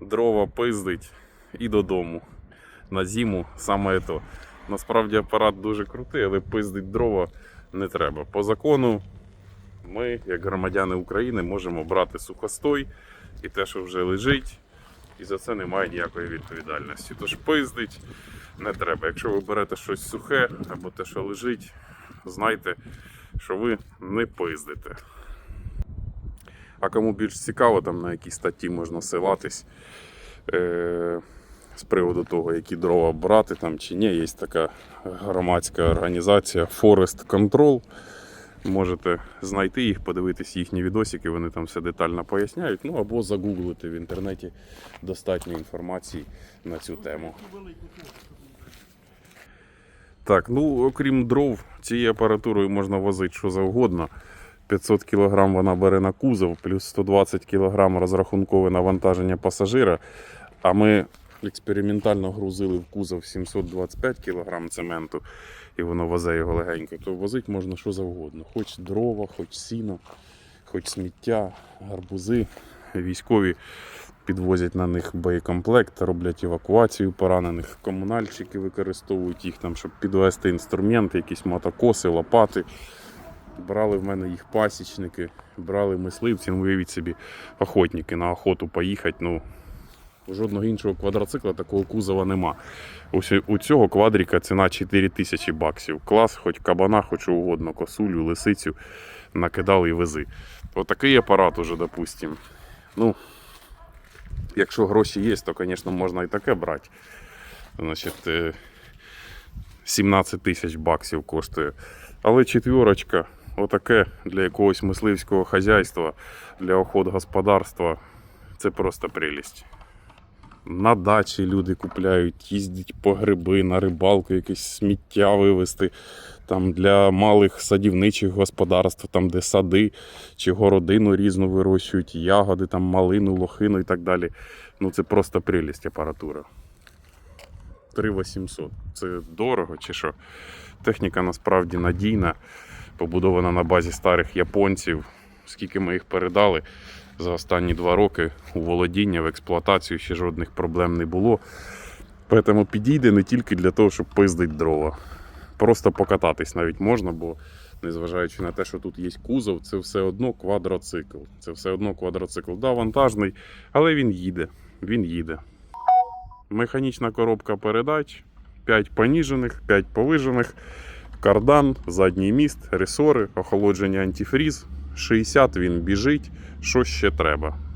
дрова пиздить і додому. На зиму саме то. Насправді апарат дуже крутий, але пиздить дрова не треба. По закону ми, як громадяни України, можемо брати сухостой і те, що вже лежить, і за це немає ніякої відповідальності. Тож пиздить не треба. Якщо ви берете щось сухе або те, що лежить, знайте, що ви не пиздите. А кому більш цікаво, там на якій статті можна ссилатись е- з приводу того, які дрова брати там чи ні, є така громадська організація Forest Control. Можете знайти їх, подивитись їхні відосики, вони там все детально поясняють. Ну або загуглити в інтернеті достатньо інформації на цю тему. Так, ну окрім дров, цією апаратурою можна возити що завгодно. 500 кг вона бере на кузов, плюс 120 кг розрахункове навантаження пасажира. А ми експериментально грузили в кузов 725 кг цементу, і воно везе його легенько, то возити можна що завгодно. Хоч дрова, хоч сіно, хоч сміття, гарбузи. Військові підвозять на них боєкомплект, роблять евакуацію поранених. Комунальщики використовують їх там, щоб підвести інструменти, якісь мотокоси, лопати. Брали в мене їх пасічники, брали мисливці, ну уявіть собі, охотники на охоту поїхати. Ну, жодного іншого квадроцикла такого кузова нема. Ось у цього квадріка ціна 4 тисячі баксів. Клас, хоч кабана, хоч угодно, косулю, лисицю накидали і вези. Отакий апарат уже, допустим. Ну, якщо гроші є, то, звісно, можна і таке брати. Значить, е, 17 тисяч баксів коштує. Але четвірочка, отаке для якогось мисливського хазяйства, для охот господарства, це просто прелість. На дачі люди купляють, їздять по гриби, на рибалку, якесь сміття вивезти. Там для малих садівничих господарств, там де сади чи городину різну вирощують, ягоди, там малину, лохину і так далі. Ну це просто прелість апаратура. 3800. Це дорого чи що? Техніка насправді надійна, побудована на базі старих японців. Скільки ми їх передали за останні два роки у володіння, в експлуатацію ще жодних проблем не було. Тому підійде не тільки для того, щоб пиздить дрова. Просто покататись навіть можна, бо незважаючи на те, що тут є кузов, це все одно квадроцикл. Це все одно квадроцикл. Да, вантажний, але він їде. Він їде. Механічна коробка передач, 5 поніжених, 5 повижених, кардан, задній міст, ресори, охолодження антифріз. 60 він біжить. Що ще треба?